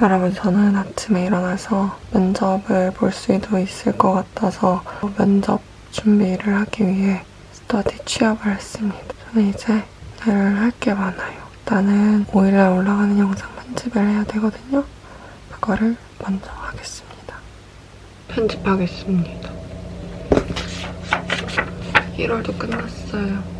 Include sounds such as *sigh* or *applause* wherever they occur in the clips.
여러분 저는 아침에 일어나서 면접을 볼 수도 있을 것 같아서 면접 준비를 하기 위해 스터디 취업을 했습니다. 저는 이제 일을 할 게 많아요. 일단은 5일날 올라가는 영상 편집을 해야 되거든요. 그거를 먼저 하겠습니다. 편집하겠습니다. 1월도 끝났어요.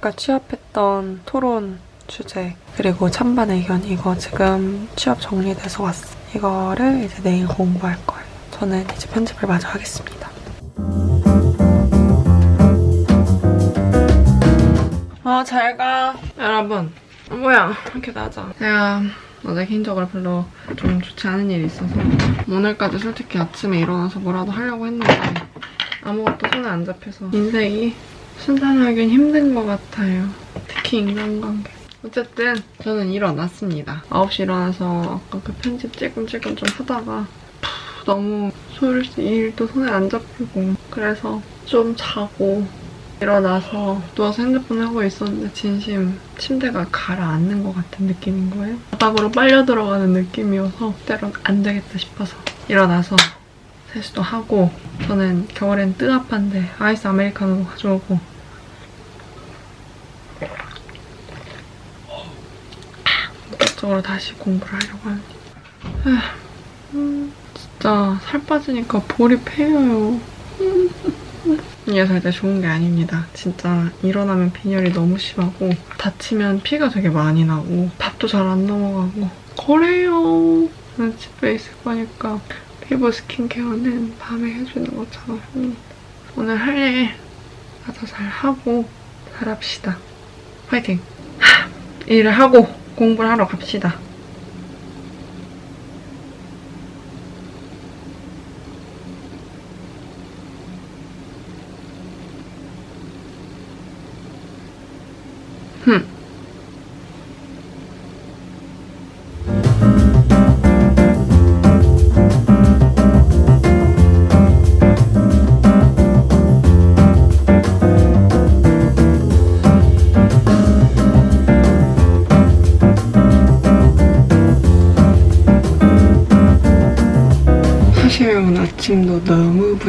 아까 취업했던 토론 주제 그리고 찬반 의견 이거 지금 취업 정리돼서 왔어. 이거를 이제 내일 공부할 거예요. 저는 이제 편집을 마저 하겠습니다. 아, 잘 가. 여러분. 어, 뭐야, 이렇게 나자. 제가 어제 개인적으로 별로 좀 좋지 않은 일이 있어서 오늘까지 솔직히 아침에 일어나서 뭐라도 하려고 했는데 아무것도 손에 안 잡혀서 인생이 순탄하긴 힘든 것 같아요. 특히 인간관계. 어쨌든 저는 일어났습니다. 9시 일어나서 아까 그 편집 찔끔찔끔 좀 하다가 푸, 너무 솔 일도 손에 안 잡히고 그래서 좀 자고 일어나서 누워서 핸드폰 하고 있었는데 진심 침대가 가라앉는 것 같은 느낌인 거예요. 바닥으로 빨려 들어가는 느낌이어서 때론 안 되겠다 싶어서 일어나서 세수도 하고 저는 겨울엔 뜨압한데 아이스 아메리카노 가져오고 본격적으로 다시 공부를 하려고 합니다. 음, 진짜 살 빠지니까 볼이 패여요. 이게 절대 좋은 게 아닙니다. 진짜 일어나면 빈혈이 너무 심하고 다치면 피가 되게 많이 나고 밥도 잘 안 넘어가고 그래요. 집에 있을 거니까 피부 스킨케어는 밤에 해주는 것처럼 합니다. 오늘 할일 가서 잘 하고 잘합시다. 화이팅! 하, 일을 하고 공부를 하러 갑시다.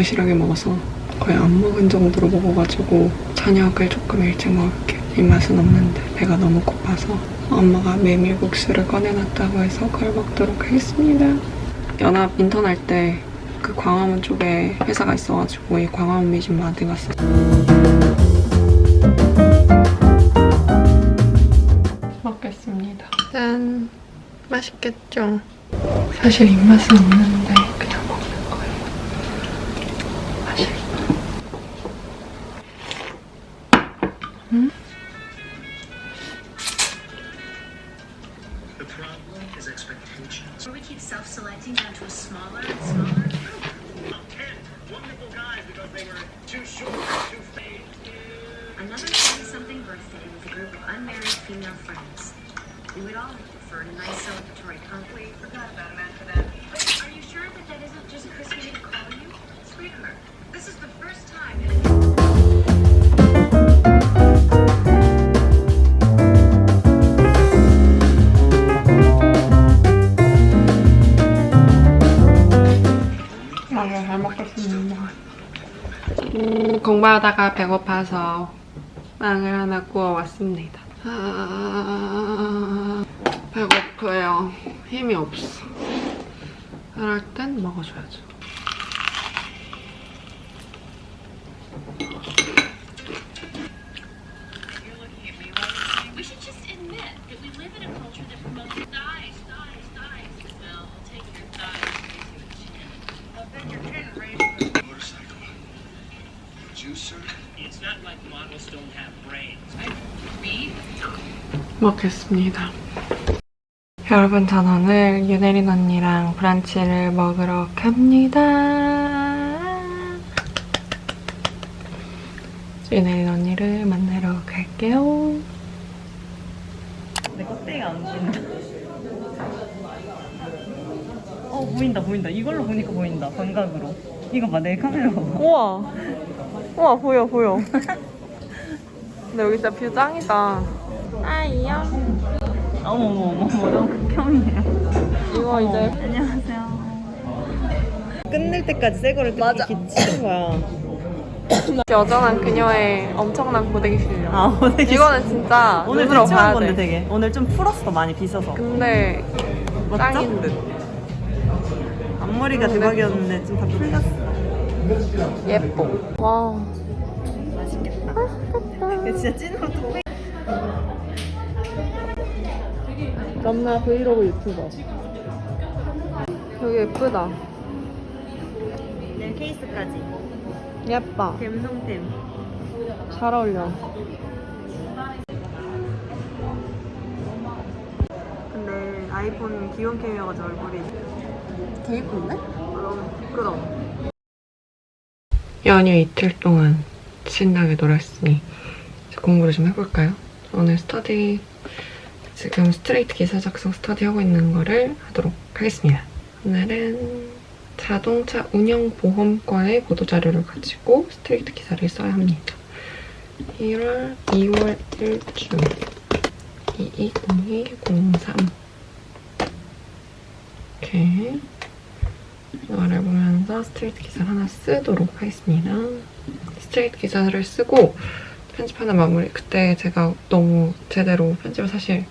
부실하게 먹어서 거의 안 먹은 정도로 먹어가지고 저녁을 조금 일찍 먹을게요. 입맛은 없는데 배가 너무 고파서 엄마가 메밀국수를 꺼내놨다고 해서 그걸 먹도록 하겠습니다. 연합 인턴 할 때 그 광화문 쪽에 회사가 있어가지고 이 광화문 미신 많이 갔어요. 먹겠습니다. 짠! 맛있겠죠? 사실 입맛은 없는데 Another 20-something birthday with a group of unmarried female friends. We would all have preferred a nice celebratory conclave. Forgot about a man for that. Are you sure that that isn't just Chris you? Sweetheart, this is the first time... 음, 공부하다가 배고파서 빵을 하나 구워 왔습니다. 아, 배고파요. 힘이 없어. 그럴 땐 먹어줘야죠. 먹겠습니다. 여러분, 전 오늘 유네린 언니랑 브런치를 먹으러 갑니다. 유네린 언니를 만나러 갈게요. 내 껍데기가 안 보인다. 어 보인다 보인다. 이걸로 보니까 보인다. 광각으로. 이거 봐 내 카메라 봐봐. 우와. 우와, 보여, 보여. *laughs* 근데 여기 진짜 뷰 짱이다. 아이야. 어머 어머 어머 너무 극혐이에요. 이거 이제 안녕하세요. 끝낼 때까지 새 거를 맞아. 기치는 거야. *coughs* 여전한 그녀의 엄청난 고데기 실력. 아 오늘 이거는 진짜 오늘 눈으로 대충한 봐야 건데 돼. 되게 오늘 좀 풀었어 많이 빗어서. 근데 맞죠? 짱인 듯. 앞머리가 대박이었는데 좀 다 풀렸어. 예뻐. 와. 맛있겠다. 이거 진짜 찐으로 또 넘나 브이로그 유튜버. 여기 예쁘다. 내 케이스까지. 예뻐. 갬성템. 잘 어울려. 근데 아이폰 기본 캠이어가지고 얼굴이 되게 예쁜데? 너무 부끄러워. 연휴 이틀 동안 신나게 놀았으니 이제 공부를 좀 해볼까요? 오늘 스터디 지금 스트레이트 기사 작성 스터디 하고 있는 거를 하도록 하겠습니다. 오늘은 자동차 운영보험과의 보도자료를 가지고 스트레이트 기사를 써야 합니다. 1월, 2월 1주 220203 이렇게 이거를 보면서 스트레이트 기사를 하나 쓰도록 하겠습니다. 스트레이트 기사를 쓰고 편집하는 마무리. 그때 제가 너무 제대로 편집을 사실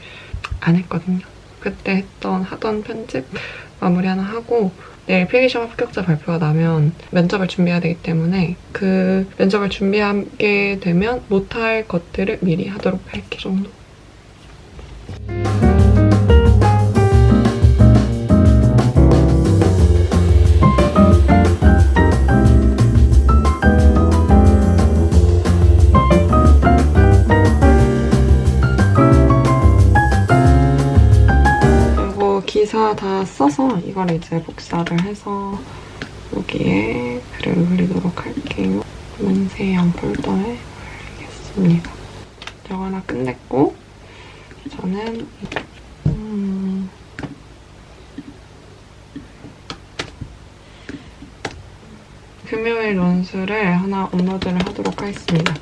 안 했거든요. 그때 했던 하던 편집 마무리 하나 하고 내일 필기시험 합격자 발표가 나면 면접을 준비해야 되기 때문에 그 면접을 준비하게 되면 못할 것들을 미리 하도록 할게 정도. 기사 다 써서 이걸 이제 복사를 해서 여기에 글을 올리도록 할게요. 문세영 폴더에 올리겠습니다. 이거 하나 끝냈고 저는 음, 금요일 논술을 하나 업로드를 하도록 하겠습니다.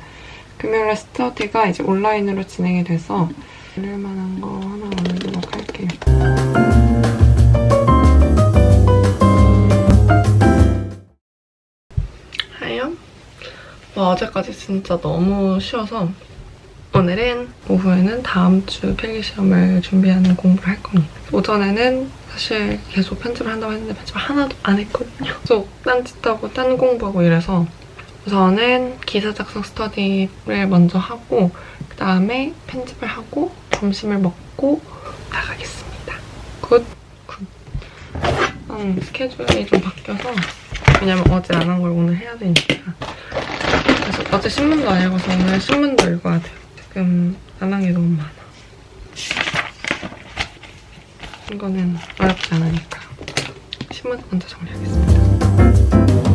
금요일에 스터디가 이제 온라인으로 진행이 돼서 올릴 만한 거 하나 올리도록 할게요. 어제까지 진짜 너무 쉬워서 오늘은 오후에는 다음 주 필기 시험을 준비하는 공부를 할 겁니다. 오전에는 사실 계속 편집을 한다고 했는데 편집을 하나도 안 했거든요. 계속 딴짓하고 딴 공부하고 이래서 우선은 기사 작성 스터디를 먼저 하고 그 다음에 편집을 하고 점심을 먹고 나가겠습니다. 굿. 굿. 음, 스케줄이 좀 바뀌어서 왜냐면 어제 안 한 걸 오늘 해야 되니까 어제 신문도 안 읽어서 오늘 신문도 읽어야 돼요. 지금 안 한 게 너무 많아. 이거는 어렵지 않으니까 신문 먼저 정리하겠습니다.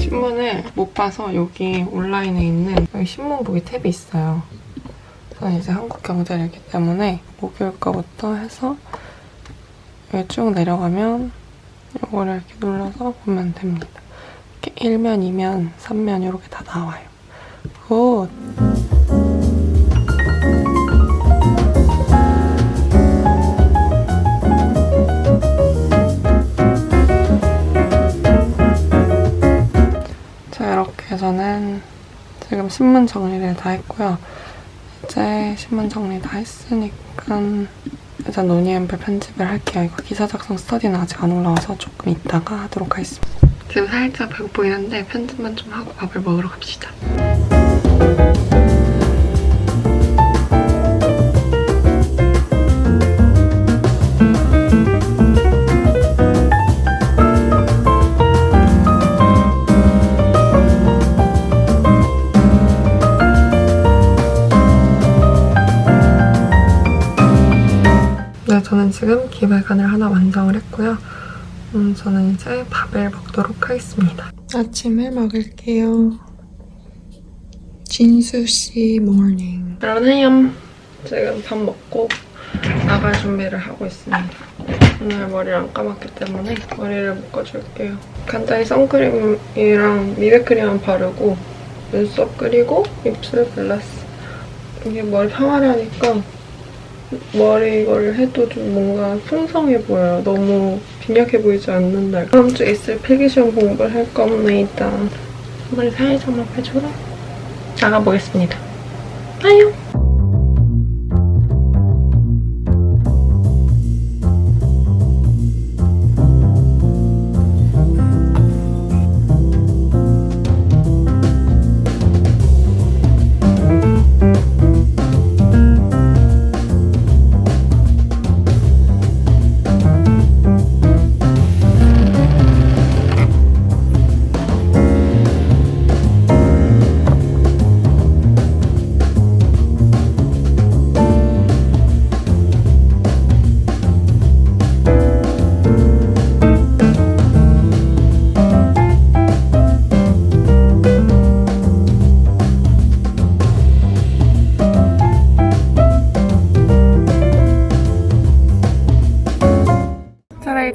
신문을 못 봐서 여기 온라인에 있는 여기 신문 보기 탭이 있어요. 저는 이제 한국 경제를 읽기 때문에 목요일 거부터 해서 여기 쭉 내려가면 이거를 이렇게 눌러서 보면 됩니다. 이렇게 1면, 2면, 3면 이렇게 다 나와요. 굿! 자, 이렇게 해서는 지금 신문 정리를 다 했고요. 이제 신문 정리 다 했으니까 일단 노니엠플 편집을 할게요. 이거 기사 작성 스터디는 아직 안 올라와서 조금 이따가 하도록 하겠습니다. 지금 살짝 배고프긴 한데 편집만 좀 하고 밥을 먹으러 갑시다. 지금 기발간을 하나 완성을 했고요. 음, 저는 이제 밥을 먹도록 하겠습니다. 아침을 먹을게요. 진수 씨 모닝. 해염. 지금 밥 먹고 나갈 준비를 하고 있습니다. 오늘 머리를 안 감았기 때문에 머리를 묶어줄게요. 간단히 선크림이랑 미백크림만 바르고 눈썹 그리고 입술 발랐어. 이게 머리 평화라니까 머리 이거를 해도 좀 뭔가 풍성해 보여요. 너무 빈약해 보이지 않는다. 다음 주에 있을 필기시험 공부를 할 겁니다. 머리 살짝만 빼줘라. 나가보겠습니다. 아유.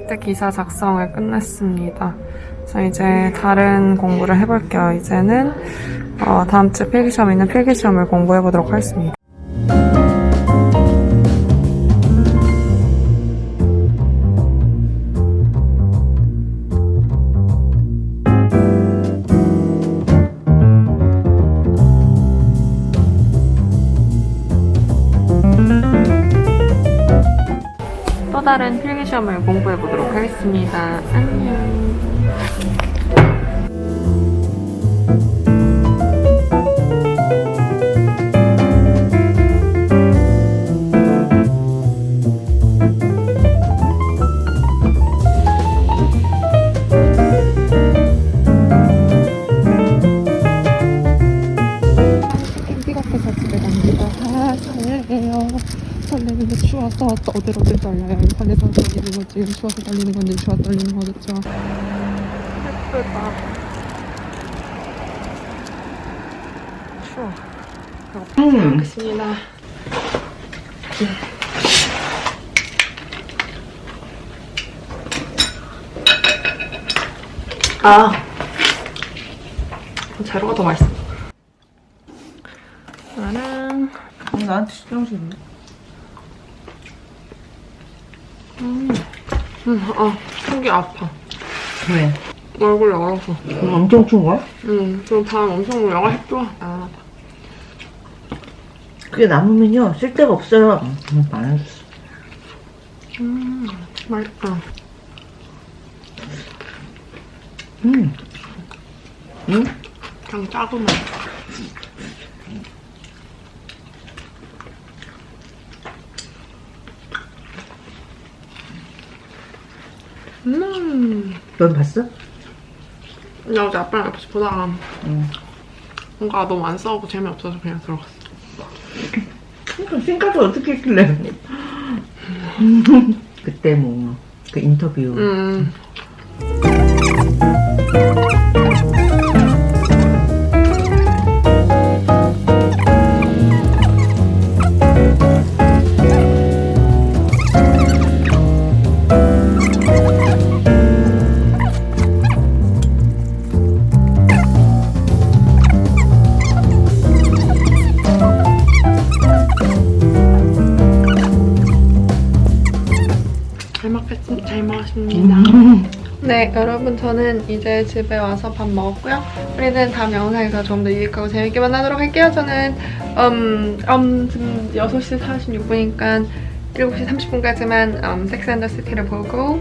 스트레이트 기사 작성을 끝냈습니다. 그래서 이제 다른 공부를 해볼게요. 이제는 어, 다음 주 필기시험 있는 필기시험을 공부해보도록 하겠습니다. 다른 필기 시험을 공부해 보도록 하겠습니다. 안녕. 설레는데 추워서 또 어들어들 떨려요. 설레서 떨리는 거지. 추워서 떨리는 건지 추워 떨리는 거겠죠. 예쁘다. 추워. 잘 먹겠습니다. 아, 재료가 더 맛있어. 나는 나한테 쓰네. 음, 아, 속이 아파. 왜? 얼굴 열어서. 그거 엄청 추운 거야? 음, 좀밤 엄청 영화 핵좋아. 아, 그게 남으면요 쓸 데가 없어요. 음, 안 해줬어. 음, 맛있다. 음. 응? 그냥 짜구만. 음, 넌 봤어? 나 어제 아빠랑 옆에서 보다가 응. 뭔가 너무 안 싸우고 재미없어서 그냥 들어갔어. 그러니까 생각을 어떻게 했길래? *laughs* 그때 뭐 그 인터뷰. 음. 잘 먹겠습니다. 잘 먹었습니다. 네, 여러분 저는 이제 집에 와서 밥 먹었고요. 우리는 다음 영상에서 좀 더 유익하고 재밌게 만나도록 할게요. 저는 음, 음 지금 6시 46분이니까 7시 30분까지만 음, 섹스 앤더 시티를 보고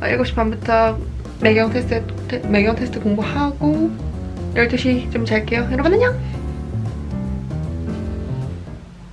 어, 7시 반부터 매경 테스트 테, 매경 테스트 공부하고 12시 좀 잘게요. 여러분 안녕.